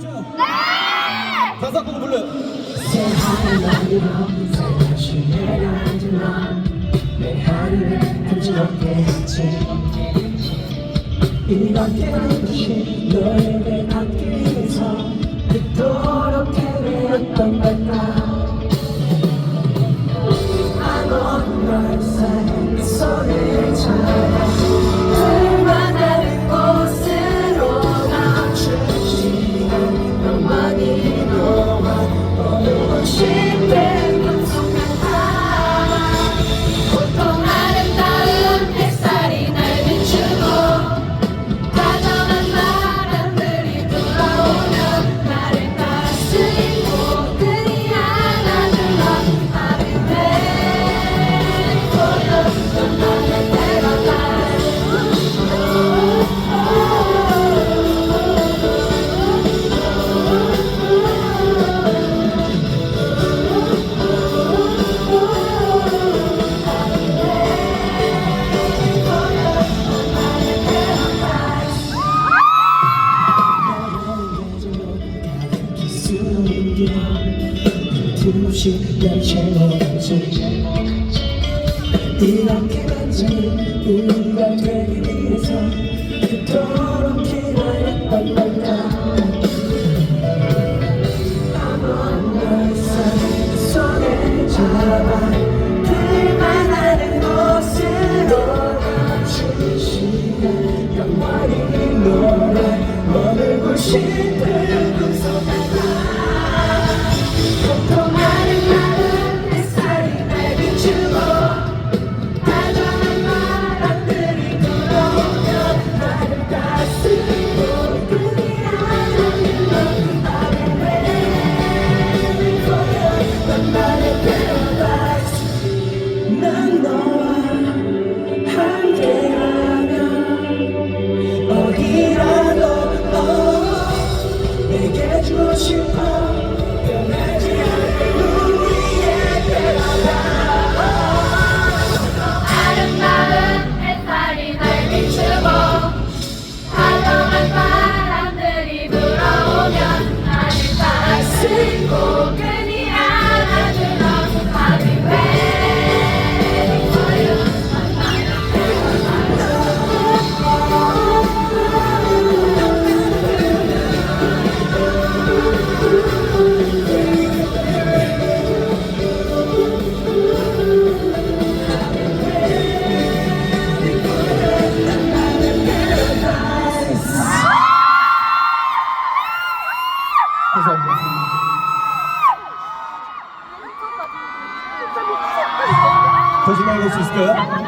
네. 다섯 번 불러요. 이렇게 너에게 맡기 위해서 그토록 헤매었던 걸까 게 두시 날채워가지 이렇게 만지 우리가 되기 위해서 그토록 기다렸던 걸까? worship God. 藤丸のシステム